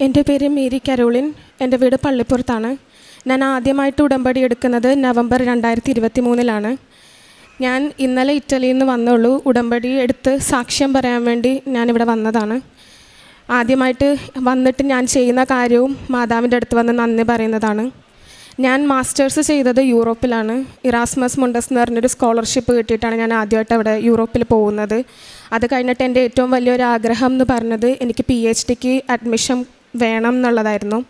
എന്റെ പേര് Mary Caroline. എന്റെ വീട് പള്ളിപ്പുറത്താണ്. ഞാൻ ആദ്യമായിട്ട് ഉടമ്പടി എടുക്കുന്നത് നവംബർ രണ്ടായിരത്തി ഇരുപത്തി മൂന്നിലാണ് ഞാൻ ഇന്നലെ ഇറ്റലിയിൽ നിന്ന് വന്നുള്ളൂ. ഉടമ്പടി എടുത്ത് സാക്ഷ്യം പറയാൻ വേണ്ടി ഞാനിവിടെ വന്നതാണ്. ആദ്യമായിട്ട് വന്നിട്ട് ഞാൻ ചെയ്യുന്ന കാര്യവും മാതാവിന്റെ അടുത്ത് വന്ന് നന്ദി പറയുന്നതാണ്. ഞാൻ മാസ്റ്റേഴ്സ് ചെയ്തത് യൂറോപ്പിലാണ്. ഇറാസ്മസ് മുണ്ടസ് എന്ന് പറഞ്ഞൊരു സ്കോളർഷിപ്പ് കിട്ടിയിട്ടാണ് ഞാൻ ആദ്യമായിട്ട് അവിടെ യൂറോപ്പിൽ പോകുന്നത്. അത് കഴിഞ്ഞിട്ട് എന്റെ ഏറ്റവും വലിയൊരു ആഗ്രഹം എന്ന് പറഞ്ഞത് എനിക്ക് പി എച്ച് ഡിക്ക് അഡ്മിഷൻ വേണം എന്നുള്ളതായിരുന്നു.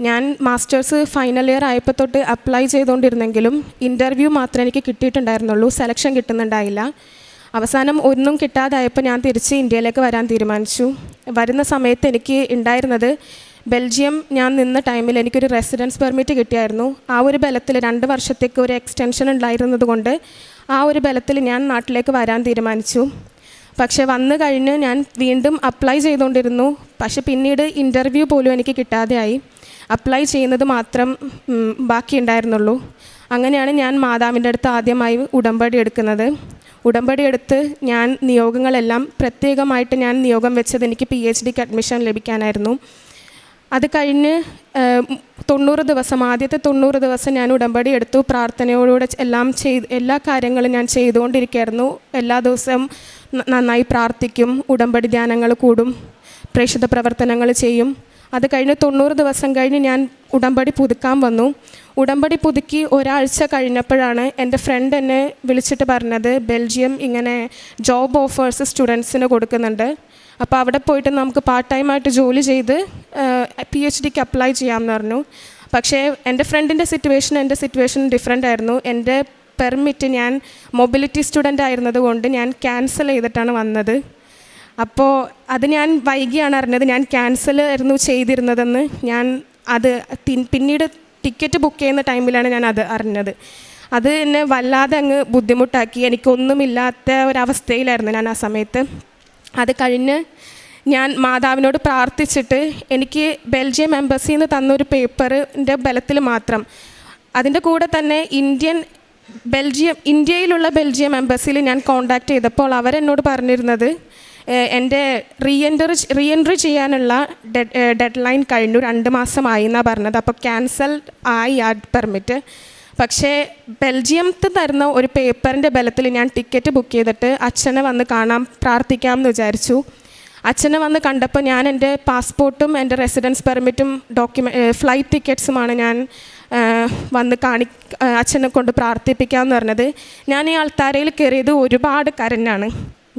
ഞാൻ മാസ്റ്റേഴ്സ് ഫൈനൽ ഇയർ ആയപ്പോൾ തൊട്ട് അപ്ലൈ ചെയ്തുകൊണ്ടിരുന്നെങ്കിലും ഇന്റർവ്യൂ മാത്രമേ എനിക്ക് കിട്ടിയിട്ടുണ്ടായിരുന്നുള്ളൂ. സെലക്ഷൻ കിട്ടുന്നുണ്ടായില്ല. അവസാനം ഒന്നും കിട്ടാതായപ്പോൾ ഞാൻ തിരിച്ച് ഇന്ത്യയിലേക്ക് വരാൻ തീരുമാനിച്ചു. വരുന്ന സമയത്ത് എനിക്ക് ഉണ്ടായിരുന്നത് ബെൽജിയം ഞാൻ നിന്ന ടൈമിൽ എനിക്കൊരു റെസിഡൻസ് പെർമിറ്റ് കിട്ടിയായിരുന്നു. ആ ഒരു ബലത്തിൽ രണ്ട് വർഷത്തേക്ക് ഒരു എക്സ്റ്റൻഷൻ ഉണ്ടായിരുന്നത് കൊണ്ട് ആ ഒരു ബലത്തിൽ ഞാൻ നാട്ടിലേക്ക് വരാൻ തീരുമാനിച്ചു. പക്ഷെ വന്നു കഴിഞ്ഞ് ഞാൻ വീണ്ടും അപ്ലൈ ചെയ്തുകൊണ്ടിരുന്നു. പക്ഷെ പിന്നീട് ഇന്റർവ്യൂ പോലും എനിക്ക് കിട്ടാതെയായി. അപ്ലൈ ചെയ്യുന്നത് മാത്രം ബാക്കി ബാക്കിയുണ്ടായിരുന്നുള്ളൂ. അങ്ങനെയാണ് ഞാൻ മാതാവിന്റെ അടുത്ത് ആദ്യമായി ഉടമ്പടി എടുക്കുന്നത്. ഉടമ്പടി എടുത്ത് ഞാൻ നിയോഗങ്ങളെല്ലാം പ്രത്യേകമായിട്ട് ഞാൻ നിയോഗം വെച്ചത് എനിക്ക് പി എച്ച് ഡിക്ക് അഡ്മിഷൻ ലഭിക്കാനായിരുന്നു. അത് കഴിഞ്ഞ് തൊണ്ണൂറ് ദിവസം ആദ്യത്തെ തൊണ്ണൂറ് ദിവസം ഞാൻ ഉടമ്പടി എടുത്തു. പ്രാർത്ഥനയോടുകൂടെ എല്ലാം ചെയ്ത് എല്ലാ കാര്യങ്ങളും ഞാൻ ചെയ്തുകൊണ്ടിരിക്കുകയായിരുന്നു. എല്ലാ ദിവസവും നന്നായി പ്രാർത്ഥിക്കും ഉടമ്പടി ധ്യാനങ്ങൾ കൂടും പ്രേക്ഷിത പ്രവർത്തനങ്ങൾ ചെയ്യും. അത് കഴിഞ്ഞ് തൊണ്ണൂറ് ദിവസം കഴിഞ്ഞ് ഞാൻ ഉടമ്പടി പുതുക്കാൻ വന്നു. ഉടമ്പടി പുതുക്കി ഒരാഴ്ച കഴിഞ്ഞപ്പോഴാണ് എന്റെ ഫ്രണ്ട് എന്നെ വിളിച്ചിട്ട് പറഞ്ഞത് ബെൽജിയം ഇങ്ങനെ ജോബ് ഓഫേഴ്സ് സ്റ്റുഡൻസിന് കൊടുക്കുന്നുണ്ട്. അപ്പോൾ അവിടെ പോയിട്ട് നമുക്ക് പാർട്ട് ടൈമായിട്ട് ജോലി ചെയ്ത് പി എച്ച് ഡിക്ക് അപ്ലൈ ചെയ്യാമെന്ന് പറഞ്ഞു. പക്ഷേ എന്റെ ഫ്രണ്ടിന്റെ സിറ്റുവേഷൻ എന്റെ സിറ്റുവേഷൻ ഡിഫറെന്റ് ആയിരുന്നു. എന്റെ പെർമിറ്റ് ഞാൻ മൊബിലിറ്റി സ്റ്റുഡന്റ് ആയിരുന്നതുകൊണ്ട് ഞാൻ ക്യാൻസൽ ചെയ്തിട്ടാണ് വന്നത്. അപ്പോൾ അത് ഞാൻ വൈകിയാണ് അറിഞ്ഞത്. ഞാൻ ക്യാൻസൽ ആയിരുന്നു ചെയ്തിരുന്നതെന്ന് ഞാൻ അത് പിന്നീട് ടിക്കറ്റ് ബുക്ക് ചെയ്യുന്ന ടൈമിലാണ് ഞാൻ അത് അറിഞ്ഞത്. അത് എന്നെ വല്ലാതെ അങ്ങ് ബുദ്ധിമുട്ടാക്കി. എനിക്കൊന്നുമില്ലാത്ത ഒരവസ്ഥയിലായിരുന്നു ഞാൻ ആ സമയത്ത്. അത് കഴിഞ്ഞ് ഞാൻ മാതാവിനോട് പ്രാർത്ഥിച്ചിട്ട് എനിക്ക് ബെൽജിയം എംബസിയിൽ നിന്ന് തന്നൊരു പേപ്പറിന്റെ ബലത്തിൽ മാത്രം. അതിന്റെ കൂടെ തന്നെ ഇന്ത്യൻ ബെൽജിയം ഇന്ത്യയിലുള്ള ബെൽജിയം എംബസിയിൽ ഞാൻ കോണ്ടാക്ട് ചെയ്തപ്പോൾ അവരെന്നോട് പറഞ്ഞിരുന്നത് എന്റെ റീ റീഎൻട്രി റീ എൻട്രി ചെയ്യാനുള്ള ഡെഡ് ലൈൻ കഴിഞ്ഞു രണ്ട് മാസമായി എന്നാണ് പറഞ്ഞത്. അപ്പോൾ ക്യാൻസൽ ആയി ആ പെർമിറ്റ് പക്ഷേ ബെൽജിയത്തിൽ തരുന്ന ഒരു പേപ്പറിന്റെ ബലത്തിൽ ഞാൻ ടിക്കറ്റ് ബുക്ക് ചെയ്തിട്ട് അച്ഛനെ വന്ന് കാണാം പ്രാർത്ഥിക്കാം എന്ന് വിചാരിച്ചു. അച്ഛനെ വന്ന് കണ്ടപ്പോൾ ഞാൻ എന്റെ പാസ്പോർട്ടും എന്റെ റെസിഡൻസ് പെർമിറ്റും ഡോക്യുമെ ഫ്ലൈറ്റ് ടിക്കറ്റ്സുമാണ് ഞാൻ വന്ന് കാണി അച്ഛനെ കൊണ്ട് പ്രാർത്ഥിപ്പിക്കാമെന്ന് പറഞ്ഞത്. ഞാൻ ഈ ആൾത്താരയിൽ കയറിയത് ഒരുപാട് കരഞ്ഞാണ്.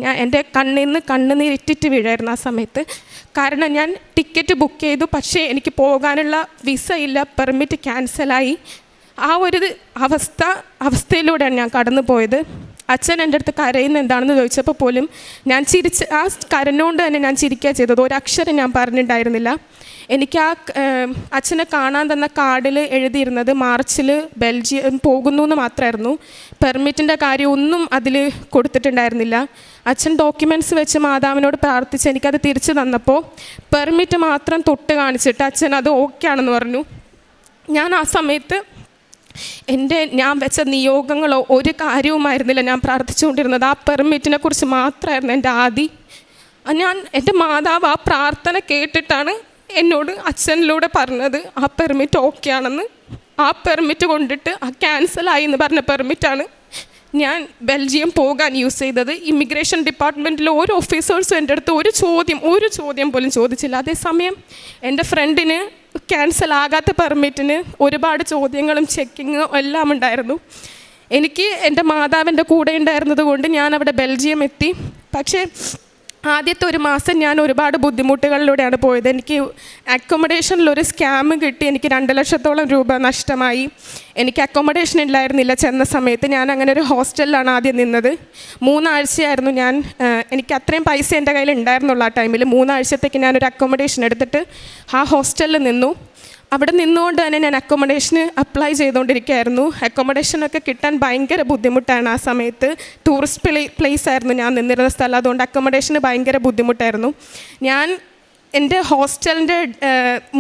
ഞാൻ എന്റെ കണ്ണിൽ നിന്ന് കണ്ണുനീരിറ്റിട്ട് വീഴായിരുന്നു ആ സമയത്ത്. കാരണം ഞാൻ ടിക്കറ്റ് ബുക്ക് ചെയ്തു പക്ഷേ എനിക്ക് പോകാനുള്ള വിസ ഇല്ല പെർമിറ്റ് ക്യാൻസലായി. ആ ഒരു അവസ്ഥ അവസ്ഥയിലൂടെയാണ് ഞാൻ കടന്നു പോയത് അച്ഛൻ എന്റെ അടുത്ത് കരയുന്ന എന്താണെന്ന് ചോദിച്ചപ്പോൾ പോലും ഞാൻ ചിരിച്ച് ആ കരഞ്ഞുകൊണ്ട് തന്നെ ഞാൻ ചിരിക്കുക ചെയ്തത്. ഒരക്ഷരം ഞാൻ പറഞ്ഞിട്ടുണ്ടായിരുന്നില്ല. എനിക്ക് ആ അച്ഛനെ കാണാൻ തന്ന കാർഡിൽ എഴുതിയിരുന്നത് മാർച്ചിൽ ബെൽജിയം പോകുന്നു എന്ന് മാത്രമായിരുന്നു പെർമിറ്റിന്റെ കാര്യം ഒന്നും അതിൽ കൊടുത്തിട്ടുണ്ടായിരുന്നില്ല. അച്ഛൻ ഡോക്യുമെന്റ്സ് വെച്ച് മാതാവിനോട് പ്രാർത്ഥിച്ച് എനിക്കത് തിരിച്ചു തന്നപ്പോൾ പെർമിറ്റ് മാത്രം തൊട്ട് കാണിച്ചിട്ട് അച്ഛൻ അത് ഓക്കെ ആണെന്ന് പറഞ്ഞു. ഞാൻ ആ സമയത്ത് എന്റെ ഞാൻ വെച്ച നിയോഗങ്ങളോ ഒരു കാര്യവുമായിരുന്നില്ല. ഞാൻ പ്രാർത്ഥിച്ചുകൊണ്ടിരുന്നത് ആ പെർമിറ്റിനെ കുറിച്ച് മാത്രമായിരുന്നു എന്റെ ആദി. ഞാൻ എന്റെ മാതാവ് ആ പ്രാർത്ഥന കേട്ടിട്ടാണ് എന്നോട് അച്ഛനിലൂടെ പറഞ്ഞത്. ആ പെർമിറ്റ് ഓക്കെ ആണെന്ന് ആ പെർമിറ്റ് കൊണ്ടിട്ട് ആ ക്യാൻസലായി എന്ന് പറഞ്ഞ പെർമിറ്റാണ് ഞാൻ ബെൽജിയം പോകാൻ യൂസ് ചെയ്തത്. ഇമിഗ്രേഷൻ ഡിപ്പാർട്ട്മെന്റിലെ ഓരോ ഓഫീസേഴ്സും എന്റെ അടുത്ത് ഒരു ചോദ്യം ഒരു ചോദ്യം പോലും ചോദിച്ചില്ല. അതേസമയം എന്റെ ഫ്രണ്ടിന് ക്യാൻസൽ ആകാത്ത പെർമിറ്റിന് ഒരുപാട് ചോദ്യങ്ങളും ചെക്കിങ്ങും എല്ലാം ഉണ്ടായിരുന്നു. എനിക്ക് എന്റെ മാതാവിന്റെ കൂടെ ഉണ്ടായിരുന്നത് കൊണ്ട് ഞാൻ അവിടെ ബെൽജിയം എത്തി. പക്ഷേ ആദ്യത്തെ ഒരു മാസം ഞാൻ ഒരുപാട് ബുദ്ധിമുട്ടുകളിലൂടെയാണ് പോയത്. എനിക്ക് അക്കോമഡേഷനിൽ ഒരു സ്കാം കിട്ടി. എനിക്ക് രണ്ട് ലക്ഷത്തോളം രൂപ നഷ്ടമായി. എനിക്ക് അക്കോമഡേഷൻ ഇല്ലായിരുന്നില്ല. ചെന്ന സമയത്ത് ഞാൻ അങ്ങനെ ഒരു ഹോസ്റ്റലിലാണ് ആദ്യം നിന്നത്. മൂന്നാഴ്ചയായിരുന്നു ഞാൻ എനിക്ക് അത്രയും പൈസ എന്റെ കയ്യിൽ ഉണ്ടായിരുന്നുള്ളൂ ആ ടൈമിൽ മൂന്നാഴ്ചത്തേക്ക് ഞാനൊരു അക്കോമഡേഷൻ എടുത്തിട്ട് ആ ഹോസ്റ്റലിൽ നിന്നു. അവിടെ നിന്നുകൊണ്ട് തന്നെ ഞാൻ അക്കോമഡേഷന് അപ്ലൈ ചെയ്തുകൊണ്ടിരിക്കുകയായിരുന്നു. അക്കോമഡേഷനൊക്കെ കിട്ടാൻ ഭയങ്കര ബുദ്ധിമുട്ടാണ് ആ സമയത്ത്. ടൂറിസ്റ്റ് പ്ലേ പ്ലേസ് ആയിരുന്നു ഞാൻ നിന്നിരുന്ന സ്ഥലം. അതുകൊണ്ട് അക്കോമഡേഷന് ഭയങ്കര ബുദ്ധിമുട്ടായിരുന്നു. ഞാൻ എന്റെ ഹോസ്റ്റലിന്റെ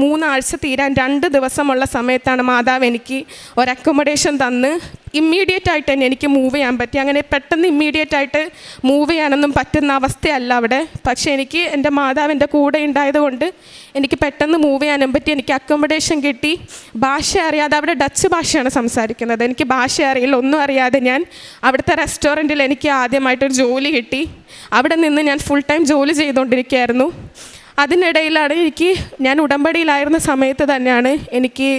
മൂന്നാഴ്ച തീരാൻ രണ്ട് ദിവസമുള്ള സമയത്താണ് മാതാവ് എനിക്ക് ഒരു അക്കോമഡേഷൻ തന്ന്. ഇമ്മീഡിയറ്റ് ആയിട്ട് തന്നെ എനിക്ക് മൂവ് ചെയ്യാൻ പറ്റി. അങ്ങനെ പെട്ടെന്ന് ഇമ്മീഡിയറ്റ് ആയിട്ട് മൂവ് ചെയ്യാനൊന്നും പറ്റുന്ന അവസ്ഥയല്ല അവിടെ. പക്ഷേ എനിക്ക് എന്റെ മാതാവ് എന്റെ കൂടെ ഉണ്ടായതുകൊണ്ട് എനിക്ക് പെട്ടെന്ന് മൂവ് ചെയ്യാനും പറ്റി. എനിക്ക് അക്കോമഡേഷൻ കിട്ടി. ഭാഷ അറിയാതെ അവിടെ ഡച്ച് ഭാഷയാണ് സംസാരിക്കുന്നത്. എനിക്ക് ഭാഷ അറിയില്ല ഒന്നും അറിയാതെ ഞാൻ അവിടുത്തെ റെസ്റ്റോറന്റിൽ എനിക്ക് ആദ്യമായിട്ടൊരു ജോലി കിട്ടി. അവിടെ നിന്ന് ഞാൻ ഫുൾ ടൈം ജോലി ചെയ്തുകൊണ്ടിരിക്കുകയായിരുന്നു. അതിനിടയിലാണ് എനിക്ക് ഞാൻ ഉടമ്പടിയിലായിരുന്ന സമയത്ത് തന്നെയാണ് എനിക്ക്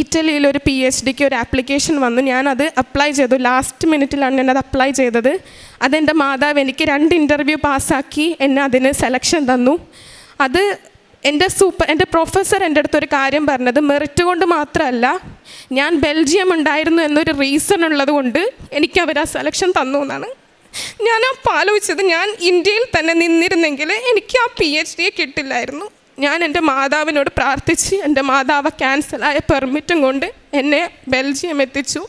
ഇറ്റലിയിൽ ഒരു പി എച്ച് ഡിക്ക് ഒരു ആപ്ലിക്കേഷൻ വന്നു. ഞാനത് അപ്ലൈ ചെയ്തു. ലാസ്റ്റ് മിനിറ്റിലാണ് ഞാനത് അപ്ലൈ ചെയ്തത്. അതെന്റെ മാതാവ് എനിക്ക് രണ്ട് ഇന്റർവ്യൂ പാസ്സാക്കി. എന്നെ അതിന് സെലക്ഷൻ തന്നു. അത് എന്റെ സൂപ്പർ എന്റെ പ്രൊഫസർ എന്റെ അടുത്തൊരു കാര്യം പറഞ്ഞത് മെറിറ്റ് കൊണ്ട് മാത്രമല്ല ഞാൻ ബെൽജിയം ഉണ്ടായിരുന്നു എന്നൊരു റീസൺ ഉള്ളത് കൊണ്ട് എനിക്ക് അവർ ആ സെലക്ഷൻ തന്നു എന്നാണ്. ഞാൻ ആ ആലോചിച്ചത് ഞാൻ ഇന്ത്യയിൽ തന്നെ നിന്നിരുന്നെങ്കിൽ എനിക്ക് ആ പി എച്ച് ഡിയെ കിട്ടില്ലായിരുന്നു. ഞാൻ എന്റെ മാതാവിനോട് പ്രാർത്ഥിച്ച് എന്റെ മാതാവ് ക്യാൻസലായ പെർമിറ്റും കൊണ്ട് എന്നെ ബെൽജിയം എത്തിച്ചു.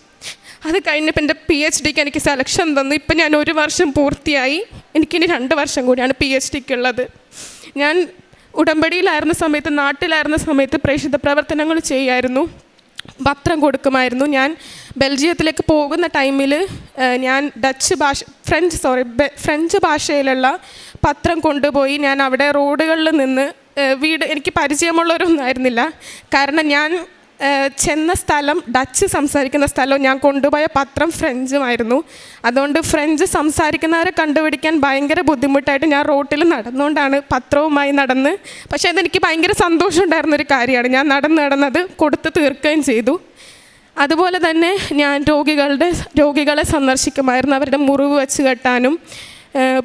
അത് കഴിഞ്ഞപ്പോൾ എന്റെ പി എച്ച് ഡിക്ക് എനിക്ക് സെലക്ഷൻ തന്നു. ഇപ്പം ഞാൻ ഒരു വർഷം പൂർത്തിയായി. എനിക്കിനി രണ്ട് വർഷം കൂടിയാണ് പി എച്ച് ഡിക്ക് ഉള്ളത് ഞാൻ ഉടമ്പടിയിലായിരുന്ന സമയത്ത് നാട്ടിലായിരുന്ന സമയത്ത് പ്രേക്ഷിത പ്രവർത്തനങ്ങൾ ചെയ്യായിരുന്നു. പത്രം കൊടുക്കുമായിരുന്നു. ഞാൻ ബെൽജിയത്തിലേക്ക് പോകുന്ന ടൈമിൽ ഞാൻ ഡച്ച് ഭാഷ ഫ്രഞ്ച് സോറി ഫ്രഞ്ച് ഭാഷയിലുള്ള പത്രം കൊണ്ടുപോയി ഞാൻ അവിടെ റോഡുകളിൽ നിന്ന് വീട് എനിക്ക് പരിചയമുള്ളവരൊന്നും ആയിരുന്നില്ല. കാരണം ഞാൻ ചെന്ന സ്ഥലം ഡച്ച് സംസാരിക്കുന്ന സ്ഥലവും ഞാൻ കൊണ്ടുപോയ പത്രം ഫ്രഞ്ചുമായിരുന്നു. അതുകൊണ്ട് ഫ്രഞ്ച് സംസാരിക്കുന്നവരെ കണ്ടുപിടിക്കാൻ ഭയങ്കര ബുദ്ധിമുട്ടായിട്ട് ഞാൻ റോട്ടിൽ നടന്നുകൊണ്ടാണ് പത്രവുമായി നടന്ന്. പക്ഷേ അതെനിക്ക് ഭയങ്കര സന്തോഷമുണ്ടായിരുന്ന ഒരു കാര്യമാണ്. ഞാൻ നടന്ന് നടന്നത് കൊടുത്ത് തീർക്കുകയും ചെയ്തു. അതുപോലെ തന്നെ ഞാൻ രോഗികളുടെ രോഗികളെ സന്ദർശിക്കുമായിരുന്നു. അവരുടെ മുറിവ് വെച്ച് കെട്ടാനും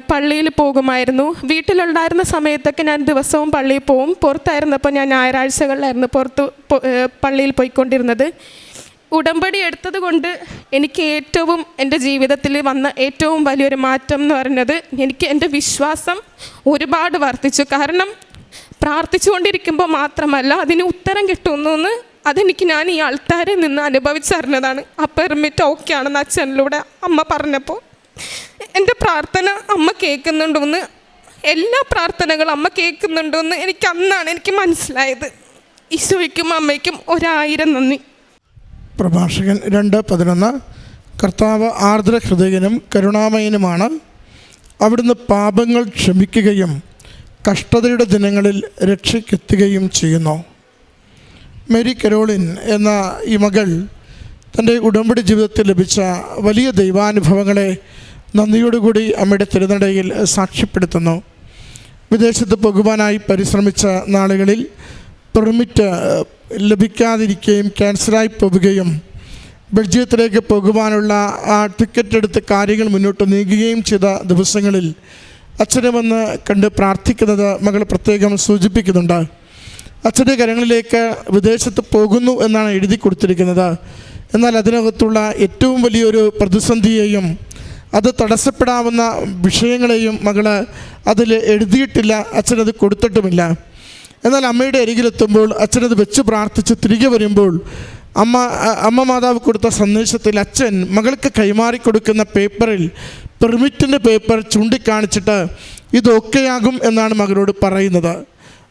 പള്ളിയിൽ പോകുമായിരുന്നു. വീട്ടിലുണ്ടായിരുന്ന സമയത്തൊക്കെ ഞാൻ ദിവസവും പള്ളിയിൽ പോവും. പുറത്തായിരുന്നപ്പോൾ ഞാൻ ഞായറാഴ്ചകളിലായിരുന്നു പുറത്ത് പള്ളിയിൽ പോയിക്കൊണ്ടിരുന്നത്. ഉടമ്പടി എടുത്തത് കൊണ്ട് എനിക്ക് ഏറ്റവും എന്റെ ജീവിതത്തിൽ വന്ന ഏറ്റവും വലിയൊരു മാറ്റം എന്ന് പറയുന്നത് എനിക്ക് എന്റെ വിശ്വാസം ഒരുപാട് വർദ്ധിച്ചു. കാരണം പ്രാർത്ഥിച്ചുകൊണ്ടിരിക്കുമ്പോൾ മാത്രമല്ല അതിന് ഉത്തരം കിട്ടുന്നു അതെനിക്ക് ഞാൻ ഈ ആൾക്കാരിൽ നിന്ന് അനുഭവിച്ചറിഞ്ഞതാണ്. ആ പെർമിറ്റ് ഓക്കെ ആണെന്ന് അച്ഛനിലൂടെ അമ്മ പറഞ്ഞപ്പോൾ. എന്റെ പ്രാർത്ഥന അമ്മ കേൾക്കുന്നുണ്ടെന്ന് എല്ലാ പ്രാർത്ഥനകളും അമ്മ കേൾക്കുന്നുണ്ടെന്ന് എനിക്ക് അന്നാണ് എനിക്ക് മനസ്സിലായത്. ഈശോയ്ക്കും അമ്മയ്ക്കും ഒരായിരം നന്ദി. പ്രഭാഷകൻ രണ്ട് പതിനൊന്ന്. കർത്താവ് ആർദ്ര ഹൃദയനും കരുണാമയനുമാണ്. അവിടുന്ന് പാപങ്ങൾ ക്ഷമിക്കുകയും കഷ്ടതയുടെ ദിനങ്ങളിൽ രക്ഷയ്ക്കെത്തുകയും ചെയ്യുന്നു. മേരി കരോളിൻ എന്ന ഈ മകൾ തന്റെ ഉടമ്പടി ജീവിതത്തിൽ ലഭിച്ച വലിയ ദൈവാനുഭവങ്ങളെ നന്ദിയോടുകൂടി അമ്മയുടെ തിരുനടയിൽ സാക്ഷ്യപ്പെടുത്തുന്നു. വിദേശത്ത് പോകുവാനായി പരിശ്രമിച്ച നാളുകളിൽ പെർമിറ്റ് ലഭിക്കാതിരിക്കുകയും ക്യാൻസലായി പോവുകയും ബെൽജിയത്തിലേക്ക് പോകുവാനുള്ള ആ ടിക്കറ്റ് എടുത്ത് കാര്യങ്ങൾ മുന്നോട്ട് നീങ്ങുകയും ചെയ്ത ദിവസങ്ങളിൽ അച്ഛനെ വന്ന് കണ്ട് പ്രാർത്ഥിക്കുന്നത് മകൾ പ്രത്യേകം സൂചിപ്പിക്കുന്നുണ്ട്. അച്ഛന്റെ കരങ്ങളിലേക്ക് വിദേശത്ത് പോകുന്നു എന്നാണ് എഴുതി കൊടുത്തിരിക്കുന്നത്. എന്നാൽ അതിനകത്തുള്ള ഏറ്റവും വലിയൊരു പ്രതിസന്ധിയെയും അത് തടസ്സപ്പെടാവുന്ന വിഷയങ്ങളെയും മകൾ അതിൽ എഴുതിയിട്ടില്ല അച്ഛനത് കൊടുത്തിട്ടുമില്ല. എന്നാൽ അമ്മയുടെ അരികിലെത്തുമ്പോൾ അച്ഛനത് വെച്ച് പ്രാർത്ഥിച്ച് തിരികെ വരുമ്പോൾ അമ്മ അമ്മ മാതാവ് കൊടുത്ത സന്ദേശത്തിൽ അച്ഛൻ മകൾക്ക് കൈമാറി കൊടുക്കുന്ന പേപ്പറിൽ പെർമിറ്റിന്റെ പേപ്പർ ചൂണ്ടിക്കാണിച്ചിട്ട് ഇതൊക്കെയാകും എന്നാണ് മകളോട് പറയുന്നത്.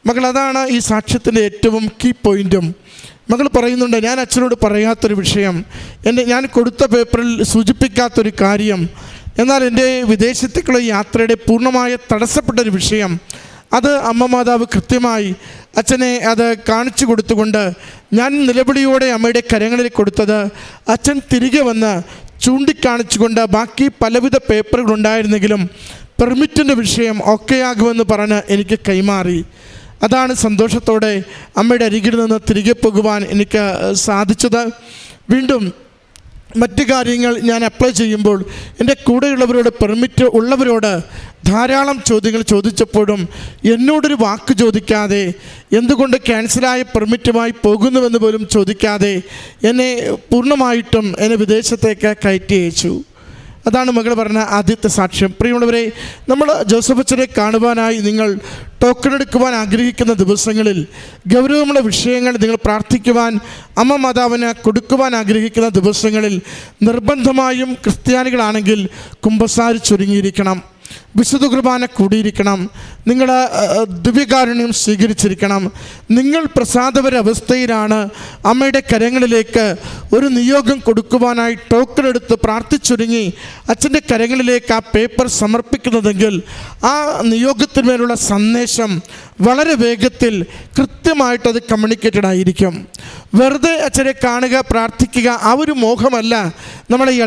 മകൾ അതാണ് ഈ സാക്ഷ്യത്തിന്റെ ഏറ്റവും കീ പോയിന്റും മകൾ പറയുന്നുണ്ട് ഞാൻ അച്ഛനോട് പറയാത്തൊരു വിഷയം. എന്റെ ഞാൻ കൊടുത്ത പേപ്പറിൽ സൂചിപ്പിക്കാത്തൊരു കാര്യം. എന്നാൽ എന്റെ വിദേശത്തേക്കുള്ള യാത്രയുടെ പൂർണമായ തടസ്സപ്പെട്ടൊരു വിഷയം. അത് അമ്മ മാതാവ് കൃത്യമായി അച്ഛനെ അത് കാണിച്ചു കൊടുത്തുകൊണ്ട് ഞാൻ നിലവിളിയോടെ അമ്മയുടെ കരങ്ങളിൽ കൊടുത്തത്. അച്ഛൻ തിരികെ വന്ന് ചൂണ്ടിക്കാണിച്ചുകൊണ്ട് ബാക്കി പലവിധ പേപ്പറുകളുണ്ടായിരുന്നെങ്കിലും പെർമിറ്റിന്റെ വിഷയം ഒക്കെയാകുമെന്ന് പറഞ്ഞ് എനിക്ക് കൈമാറി. അതാണ് സന്തോഷത്തോടെ അമ്മയുടെ അരികിൽ നിന്ന് തിരികെ പോകുവാൻ എനിക്ക് സാധിച്ചത്. വീണ്ടും മറ്റ് കാര്യങ്ങൾ ഞാൻ അപ്ലൈ ചെയ്യുമ്പോൾ എന്റെ കൂടെയുള്ളവരോട് പെർമിറ്റ് ഉള്ളവരോട് ധാരാളം ചോദ്യങ്ങൾ ചോദിച്ചപ്പോഴും എന്നോടൊരു വാക്ക് ചോദിക്കാതെ എന്തുകൊണ്ട് ക്യാൻസലായ പെർമിറ്റുമായി പോകുന്നുവെന്ന് പോലും ചോദിക്കാതെ എന്നെ പൂർണമായിട്ടും എന്നെ വിദേശത്തേക്ക് കയറ്റി അയച്ചു. അതാണ് മകൾ പറഞ്ഞ ആദ്യത്തെ സാക്ഷ്യം. പ്രിയമുള്ളവരെ നമ്മൾ ജോസഫ് അച്ഛനെ കാണുവാനായി നിങ്ങൾ ടോക്കൺ എടുക്കുവാൻ ആഗ്രഹിക്കുന്ന ദിവസങ്ങളിൽ ഗൗരവമുള്ള വിഷയങ്ങൾ നിങ്ങൾ പ്രാർത്ഥിക്കുവാൻ അമ്മ മാതാവിന് കൊടുക്കുവാൻ ആഗ്രഹിക്കുന്ന ദിവസങ്ങളിൽ നിർബന്ധമായും ക്രിസ്ത്യാനികളാണെങ്കിൽ കുമ്പസാരിച്ചൊരുങ്ങിയിരിക്കണം വിശുദ്ധ കുർബാന കൂടിയിരിക്കണം നിങ്ങൾ ദിവ്യകാരുണ്യം സ്വീകരിച്ചിരിക്കണം. നിങ്ങൾ പ്രസാദപരവസ്ഥയിലാണ് അമ്മയുടെ കരങ്ങളിലേക്ക് ഒരു നിയോഗം കൊടുക്കുവാനായി ടോക്കൺ എടുത്ത് പ്രാർത്ഥിച്ചൊരുങ്ങി. അച്ഛന്റെ കരങ്ങളിലേക്ക് ആ പേപ്പർ സമർപ്പിക്കുന്നതെങ്കിൽ ആ നിയോഗത്തിന്മേലുള്ള സന്ദേശം വളരെ വേഗത്തിൽ കൃത്യമായിട്ട് അത് കമ്മ്യൂണിക്കേറ്റഡ് ആയിരിക്കും. വെറുതെ അച്ഛനെ കാണുക പ്രാർത്ഥിക്കുക ആ ഒരു മോഹമല്ല നമ്മളെ ഈ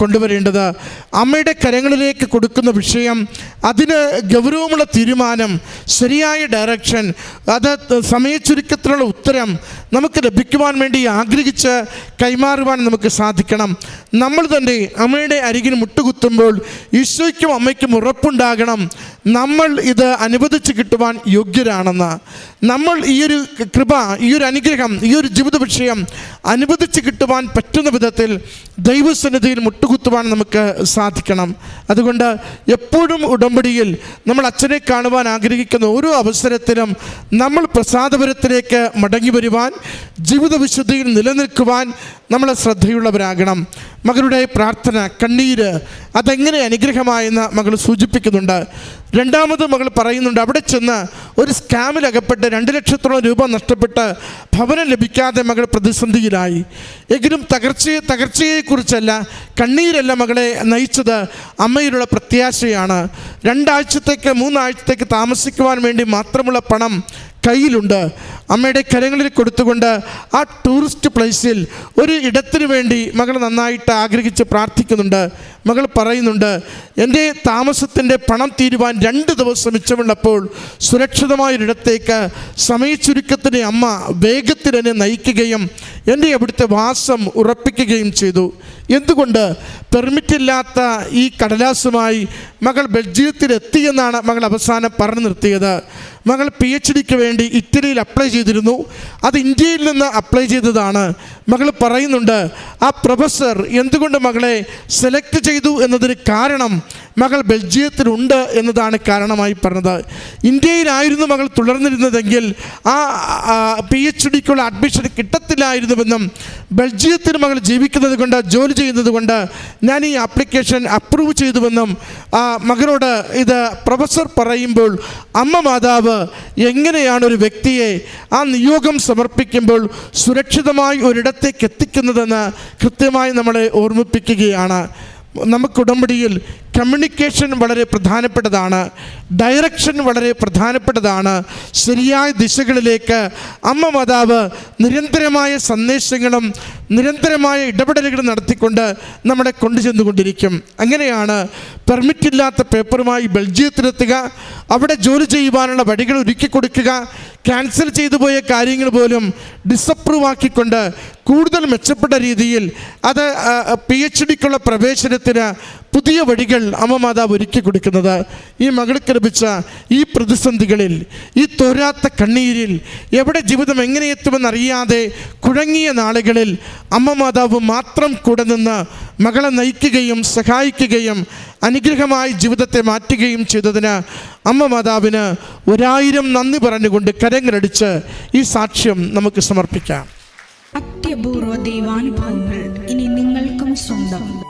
കൊണ്ടുവരേണ്ടത്. അമ്മയുടെ കരങ്ങളിലേക്ക് കൊടുക്കുന്ന വിഷയം അതിന് ഗൗരവമുള്ള തീരുമാനം ശരിയായ ഡയറക്ഷൻ അത് സമയച്ചുരുക്കത്തിലുള്ള ഉത്തരം നമുക്ക് ലഭിക്കുവാൻ വേണ്ടി ആഗ്രഹിച്ച് കൈമാറുവാൻ നമുക്ക് സാധിക്കണം. നമ്മൾ തന്നെ അമ്മയുടെ അരികിന് മുട്ടുകുത്തുമ്പോൾ ഈശോയ്ക്കും അമ്മയ്ക്കും ഉറപ്പുണ്ടാകണം. നമ്മൾ ഇത് അനുവദിച്ച് കിട്ടുവാൻ യോഗ്യരാണെന്ന്. നമ്മൾ ഈ ഒരു കൃപ ഈ ഒരു അനുഗ്രഹം ഈ ഒരു ജീവിത വിഷയം അനുവദിച്ച് കിട്ടുവാൻ പറ്റുന്ന വിധത്തിൽ ദൈവസന്നിധിയിൽ മുട്ടുകുത്തുവാൻ നമുക്ക് സാധിക്കണം. അതുകൊണ്ട് എപ്പോഴും ഉടമ്പടിയിൽ നമ്മൾ അച്ഛനെ കാണുവാൻ ആഗ്രഹിക്കുന്ന ഓരോ അവസരത്തിലും നമ്മൾ പ്രസാദപുരത്തിലേക്ക് മടങ്ങി വരുവാൻ ജീവിത വിശുദ്ധിയിൽ നിലനിൽക്കുവാൻ നമ്മൾ ശ്രദ്ധയുള്ളവരാകണം. മകളുടെ പ്രാർത്ഥന കണ്ണീര് അതെങ്ങനെ അനുഗ്രഹമായെന്ന് മകൾ സൂചിപ്പിക്കുന്നുണ്ട്. രണ്ടാമത് മകൾ പറയുന്നുണ്ട് അവിടെ ചെന്ന് ഒരു സ്കാമിലകപ്പെട്ട് രണ്ട് ലക്ഷത്തോളം രൂപ നഷ്ടപ്പെട്ട് ഭവനം ലഭിക്കാതെ മകൾ പ്രതിസന്ധിയിലായി. എങ്കിലും തകർച്ചയെ തകർച്ചയെക്കുറിച്ചല്ല കണ്ണീരല്ല മകളെ നയിച്ചത്. അമ്മയിലുള്ള പ്രത്യാശയാണ്. രണ്ടാഴ്ചത്തേക്ക് മൂന്നാഴ്ചത്തേക്ക് താമസിക്കുവാൻ വേണ്ടി മാത്രമുള്ള പണം കയ്യിലുണ്ട്. അമ്മയുടെ കരങ്ങളിൽ കൊടുത്തുകൊണ്ട് ആ ടൂറിസ്റ്റ് പ്ലേസിൽ ഒരു ഇടത്തിനു വേണ്ടി മകൾ നന്നായിട്ട് ആഗ്രഹിച്ച് പ്രാർത്ഥിക്കുന്നുണ്ട്. മകൾ പറയുന്നുണ്ട് എന്റെ താമസത്തിന്റെ പണം തീരുവാൻ രണ്ട് ദിവസം മിച്ചമുള്ളപ്പോൾ സുരക്ഷിതമായൊരിടത്തേക്ക് സമയച്ചുരുക്കത്തിന്റെ അമ്മ വേഗത്തിൽ എന്നെ നയിക്കുകയും എന്റെ അവിടുത്തെ വാസം ഉറപ്പിക്കുകയും ചെയ്തു. എന്തുകൊണ്ട് പെർമിറ്റില്ലാത്ത ഈ കടലാസുമായി മകൾ ബെൽജിയത്തിൽ എത്തിയെന്നാണ് മകൾ അവസാനം പറഞ്ഞു നിർത്തിയത്. മകൾ പി എച്ച് ഡിക്ക് വേണ്ടി ഇറ്റലിയിൽ അപ്ലൈ ചെയ്തിരുന്നു. അത് ഇന്ത്യയിൽ നിന്ന് അപ്ലൈ ചെയ്തതാണ്. മകൾ പറയുന്നുണ്ട് ആ പ്രൊഫസർ എന്തുകൊണ്ട് മകളെ സെലക്ട് ചെയ്തു എന്നതിന് കാരണം മകൾ ബെൽജിയത്തിലുണ്ട് എന്നതാണ് കാരണമായി പറഞ്ഞത്. ഇന്ത്യയിലായിരുന്നു മകൾ തുടർന്നിരുന്നതെങ്കിൽ ആ പി എച്ച് ഡിക്കുള്ള അഡ്മിഷൻ കിട്ടത്തില്ലായിരുന്നുവെന്നും ബെൽജിയത്തിൽ മകൾ ജീവിക്കുന്നത് കൊണ്ട് ജോലി ചെയ്യുന്നത് കൊണ്ട് ഞാൻ ഈ ആപ്ലിക്കേഷൻ അപ്രൂവ് ചെയ്തുവെന്നും മകനോട് ഇത് പ്രൊഫസർ പറയുമ്പോൾ അമ്മ മാതാവ് എങ്ങനെയാണ് ഒരു വ്യക്തിയെ ആ നിയോഗം സമർപ്പിക്കുമ്പോൾ സുരക്ഷിതമായി ഒരിടത്തേക്ക് എത്തിക്കുന്നതെന്ന് കൃത്യമായി നമ്മളെ ഓർമ്മിപ്പിക്കുകയാണ്. നമുക്ക് ഉടമ്പടിയിൽ കമ്മ്യൂണിക്കേഷൻ വളരെ പ്രധാനപ്പെട്ടതാണ്. ഡയറക്ഷൻ വളരെ പ്രധാനപ്പെട്ടതാണ്. ശരിയായ ദിശകളിലേക്ക് അമ്മ മാതാവ് നിരന്തരമായ സന്ദേശങ്ങളും നിരന്തരമായ ഇടപെടലുകളും നടത്തിക്കൊണ്ട് നമ്മളെ കൊണ്ടുചെന്നുകൊണ്ടിരിക്കും. അങ്ങനെയാണ് പെർമിറ്റ് ഇല്ലാത്ത പേപ്പറുമായി ബെൽജിയത്തിലെത്തുക അവിടെ ജോലി ചെയ്യുവാനുള്ള വഴികൾ ഒരുക്കി കൊടുക്കുക ക്യാൻസൽ ചെയ്തു പോയ കാര്യങ്ങൾ പോലും ഡിസപ്രൂവ് ആക്കിക്കൊണ്ട് കൂടുതൽ മെച്ചപ്പെട്ട രീതിയിൽ അത് പി എച്ച് ഡിക്കുള്ള പ്രവേശനത്തിന് പുതിയ വഴികൾ അമ്മ മാതാവ് ഒരുക്കി കൊടുക്കുന്നത്. ഈ മകൾക്ക് ലഭിച്ച ഈ പ്രതിസന്ധികളിൽ ഈ തോരാത്ത കണ്ണീരിൽ എവിടെ ജീവിതം എങ്ങനെ എത്തുമെന്നറിയാതെ കുഴങ്ങിയ നാളുകളിൽ അമ്മ മാതാവ് മാത്രം കൂടെ നിന്ന് മകളെ നയിക്കുകയും സഹായിക്കുകയും അനുഗ്രഹമായി ജീവിതത്തെ മാറ്റുകയും ചെയ്തതിന് അമ്മ മാതാവിന് ഒരായിരം നന്ദി പറഞ്ഞുകൊണ്ട് കരങ്ങളടിച്ച് ഈ സാക്ഷ്യം നമുക്ക് സമർപ്പിക്കാം. അത്യപൂർവ ദൈവാനുഭവങ്ങൾ ഇനി നിങ്ങൾക്കും സ്വന്തം.